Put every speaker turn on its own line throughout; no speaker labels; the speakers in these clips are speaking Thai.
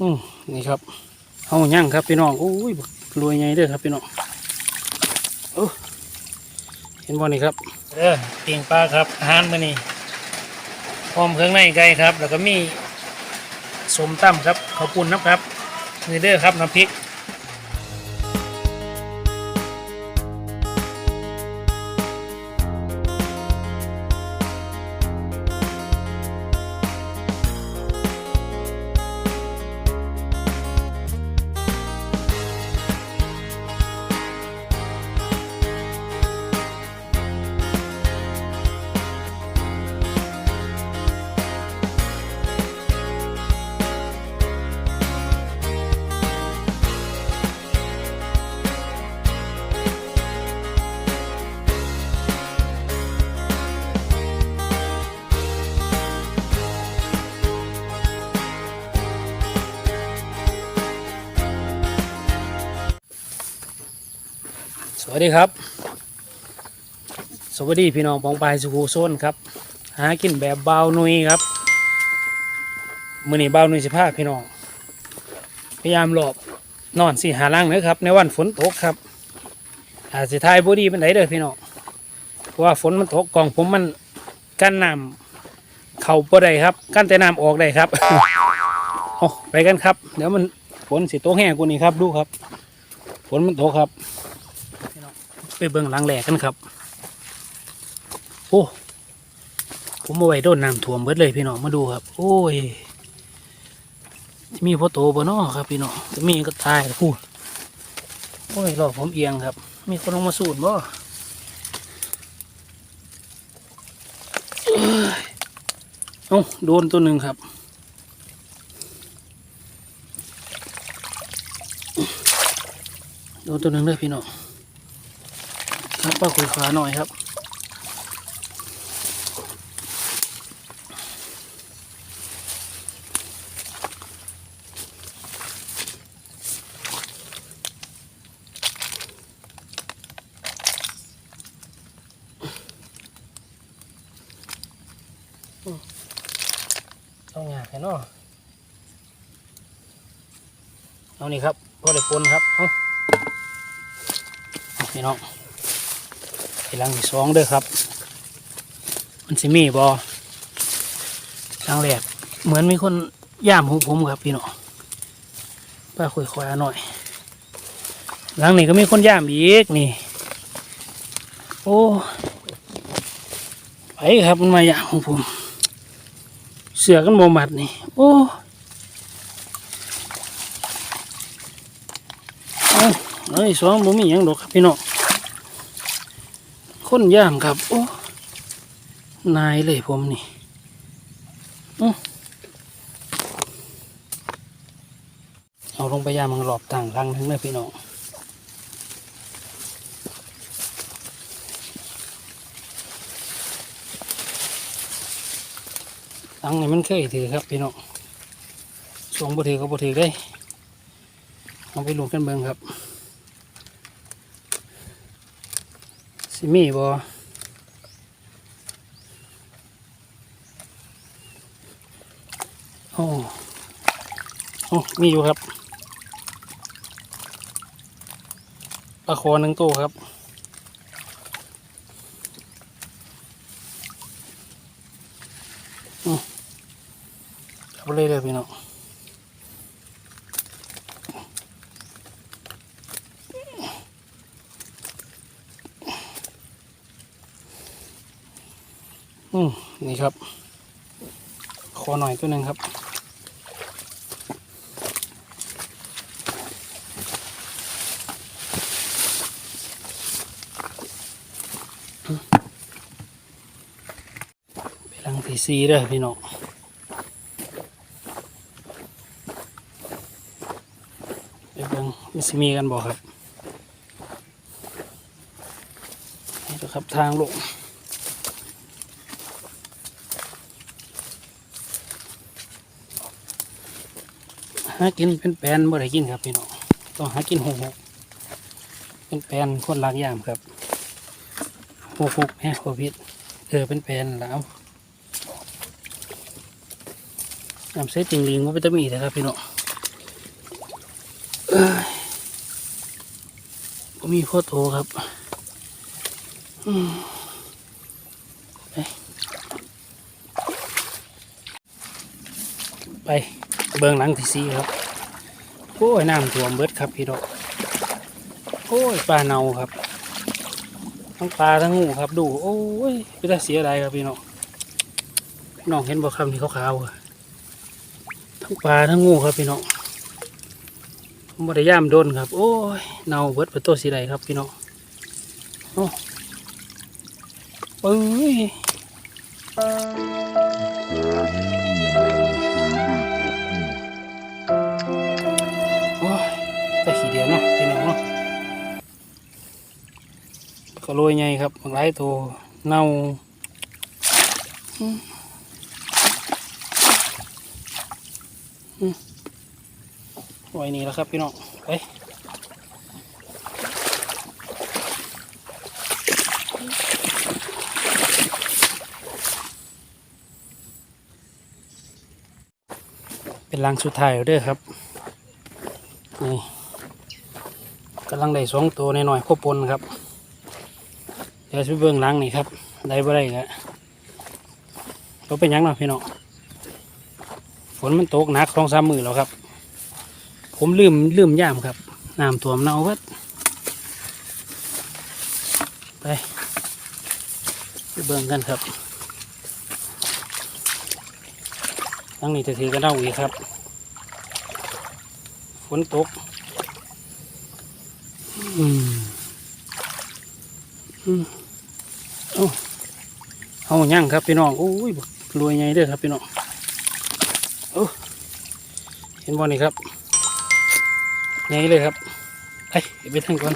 อืมนี่ครับเอาย่างครับพี่น้องโอ้ยรวยไงเด้อครับพี่น้องโอ้เห็นบ่นี่ครับเออเตียงปลาครับอาหารมื้อนี้พร้อมเครื่องในไก่ครับ แล้วก็มีสมตั้มครับข้าวปุ้นนะครับนี่เด้อครับน้ำพริก วัสดีครับ สวัสดีพี่น้องปองปายสุขูโซนครับ หากินแบบเบาหนุยครับมือนี้เบาหนุยสิพาพี่น้อง พยายามหลบนอนสิหาล่างนะครับ ในวันฝนตกครับ อาจสิทายบดีเป็นไหนเด้อพี่น้อง เพราะว่าฝนมันตกกล่องผมมันกั้นน้ำเข่าบ่ได้ครับ กั้นแต่น้ำออกได้ครับเอไปกันครับ เดี๋ยวมันฝนสิตกแห้งกว่านี้ครับดูครับ ฝนมันตกครับ ไปเบิ่งหลังแหลกกันครับ โอ้ ผมมาไว้โดนน้ำท่วมเบิดเลยพี่น้องมาดูครับ โอ้ยจะมีพ่อโตบ่นาะครับพี่น้องจะมีก็ตายพูดโอ้ยรอผมเอียงครับ มีคนลงมาสูดบ่เอ้ยเอ้โดนตัวหนึ่งครับโดนตัวหนึ่งเลยพี่น้อง ครับป้าคุยขาหน่อยครับ ต้องงานแค่นอเอานี่ครับพอได้ปนครับ เอาเอาพี่น้องไอ้ หลังที่สองเด้อครับ มันสิมีบอหลังแรกเหมือนมีคนย่ามของผมครับพี่น้องป้าคุยควายหน่อย หลังนี้ก็มีคนย่ามอีกนี่ โอ้ไปครับมันมาย่ามของผม เสือกันโมมัดนี่ โอ้เอ้ยสองบ่มีหยังดอกครับพี่น้อง คนย่างครับ โอ้ นายเลยผมนี่เอาลงไปย่างมังหลอบต่างรังทั้งเลยพี่น้องรังนี่มันเคยถือครับพี่น้องสวงบ่ถือก็บ่ถือได้เอาไปลงกันเบิ่งครับ สิมีบ่โอ้โอ้มีอยู่ครับปลาคอหนึ่งตัวครับอืมเอาไปเลยเลยพี่น้อง อืมนี่ครับขอหน่อยตัวหนึ่งครับ ไปลังที่ซีเด้อพี่น้องไปเบิ่งมันสิมีกันบ่ครับนี่ครับทางลงากินเป็นแปลนบ่ได้กินครับพี่น้องต้องหากินหกหกเป็นแปลนคนลากยามครับหกหกแม่โควิดเออเป็นแปลนแล้วน้ำเส้จริงลิงว่าเป็นตะมีนะครับพี่น้องเอ้ยบ่มีพ่อโตครับไปไป เบื้องหลังที่สี่ครับโอ้ยน้ำท่วมเบิดครับพี่ดอกโอ้ยปลาเนาครับ ทั้งปลาทั้งงูครับดู โอ้ยไม่ได้เสียอะไรครับพี่น้องน้องเห็นบ่คำที่ขาวๆทั้งปลาทั้งงูครับพี่น้องบ่ได้ย่ามโดนครับ โอ้ยเนาเบิดเป็นตัวสีใดครับพี่น้องโอ้ปึ้ย ก็โรยไงครับบางหลายตัวเน่าอืมอืมไว้นี่แล้วครับพี่น้องไปเป็นรังสุดท้ายแล้วเด้อครับนี่กำลังได้สองตัวหน่อยๆครบปนครับ ดี๋ยวช่เบื้งหลังนี่ครับ ได้บ่ได้ก็เราเป็นยังเนาะพี่น้องฝนมันตกหนักสองสามมือแล้วครับ ผมลืมลืมย่ามครับน้ำท่วมเน่าวัดไปไปเบิ่งกันครับทั้งนี้จะถือกันเน่าอีกครับ ฝนตก อืมเอา เอาย่างครับพี่น้องโอ้ยรวยไงเด้อครับพี่น้องโอ้เห็นบอลนี่ครับไงเลยครับไปไปทางก่อน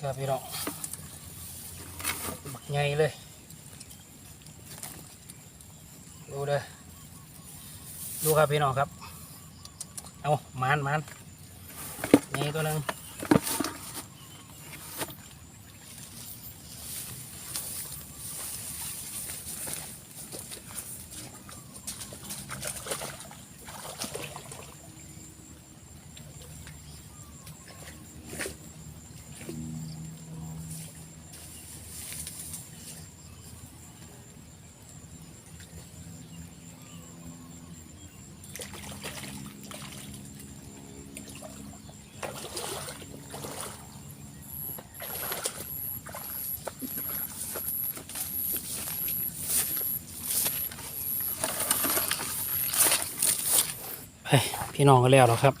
ครับพี่น้องบักไงเลยดูเด้อดูครับพี่น้องครับ เอามานมานนี่ตัวหนึ่ง ไปพี่น้องก็แล้วแล้วครับ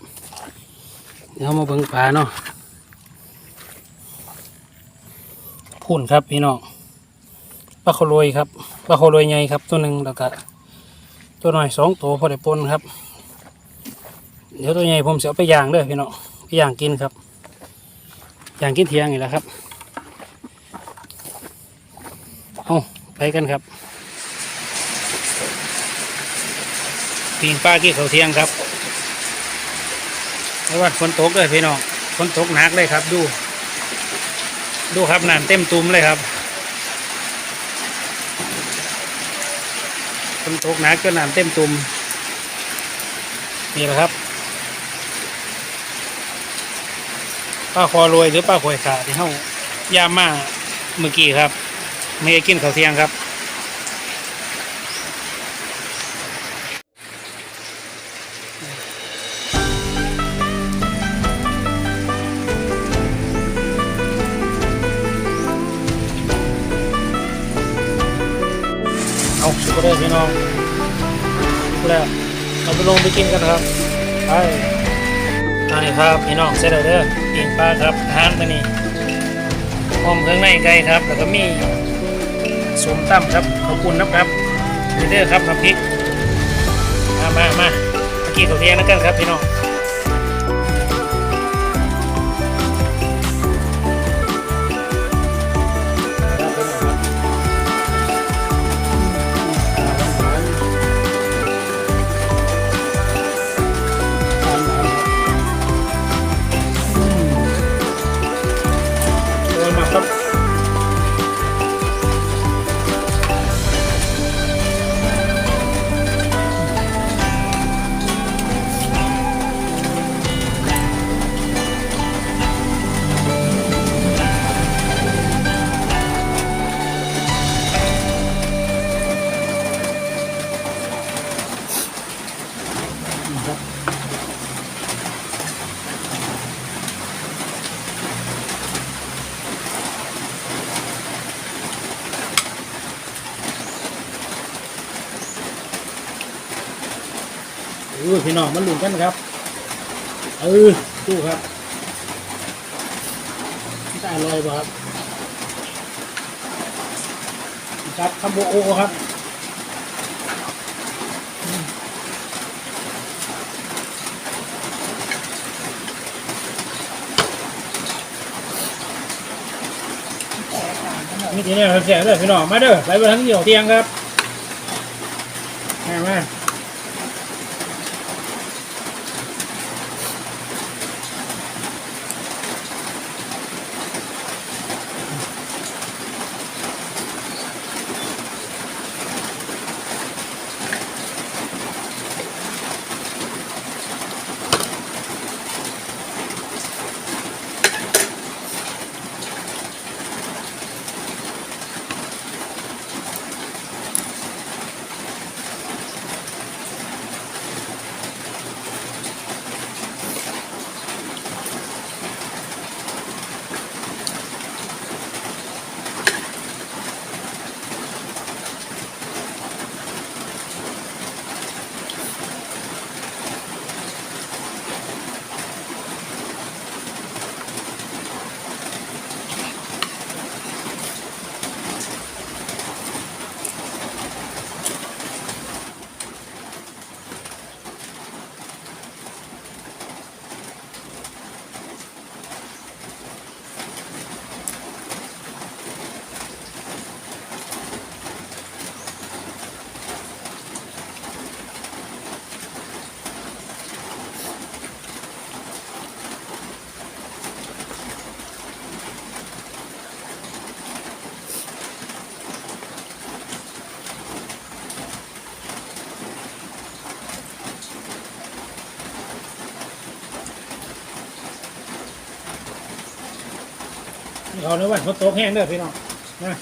เดี๋ยวมาเบิ่งปลาเนาะพุ่นครับพี่น้องปลาโคโรยครับปลาโคโรยใหญ่ครับ ตัวหนึ่งแล้วก็ตัวหน่อยสองตัวพอได้ปนครับ เดี๋ยวตัวใหญ่ผมจะเอาไปย่างเด้อพี่น้องไปย่างกินครับย่างกินเที่ยงนี่แหละครับเอาไปกันครับ ปีนป้ากี้เขาเทียงครับไม่ว่าฝนตกเลยพี่น้องฝนตกหนักเลยครับ ดู ดูครับน้ำเต็มตุ่มเลยครับฝนตกหนักก็น้ำเต็มตุ่มนี่แหละครับป้าคอรวยหรือป้าคอยขาที่เขายามมาเมื่อกี้ครับไม่ได้กินเขาเทียงครับ เอาสุกเลยพี่น้องสุกแล้วเราไปลงไปกินกันครับไปอันนี้ครับพี่น้องเสร็จแล้วเด้อกินปลาครับอาหารตัวนี้หอมเครื่องในไก่ครับ แล้วก็มีสมตั้มครับขอบคุณนะครับนี่เด้อครับน้ำพริกมามามาเมื่อกี้เขาวเทียงนะกันครับพี่น้อง ดูพี่น้องมันหลุนกันครับ เออดูครับได้อร่อยบ่ครับครับคำโบโอครับมีที่นี่แซ่บเลยพี่น้องมาเด้อไปบนทั้งเดี่ยวเตียงครับมามา เขาในวันฝนตกแห้งเด้อพี่น้องนะ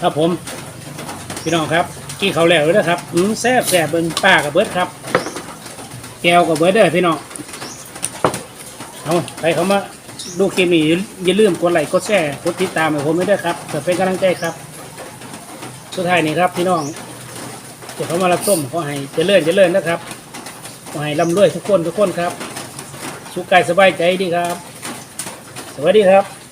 ครับผม พี่น้องครับกี่เขาแล้วเลยนะครับอืมแซ่บแซ่บเบิ้งป้ากับเบิร์ดครับ แก้วกับเบิร์ดเด้อพี่น้องเอาใครเขามาดูคลิปนี้อย่าลืมกดไลค์กดแชร์กดติดตามให้ผมด้วยเด้ครับเพื่อเป็นกำลังใจครับ สุดท้ายนี้ครับ พี่น้องจะเขามารับส้มขอให้เจริญเจริญนะครับขอให้ร่ำรวยทุกคนทุกคนครับ สุขกายสบายใจดีครับ สวัสดีครับ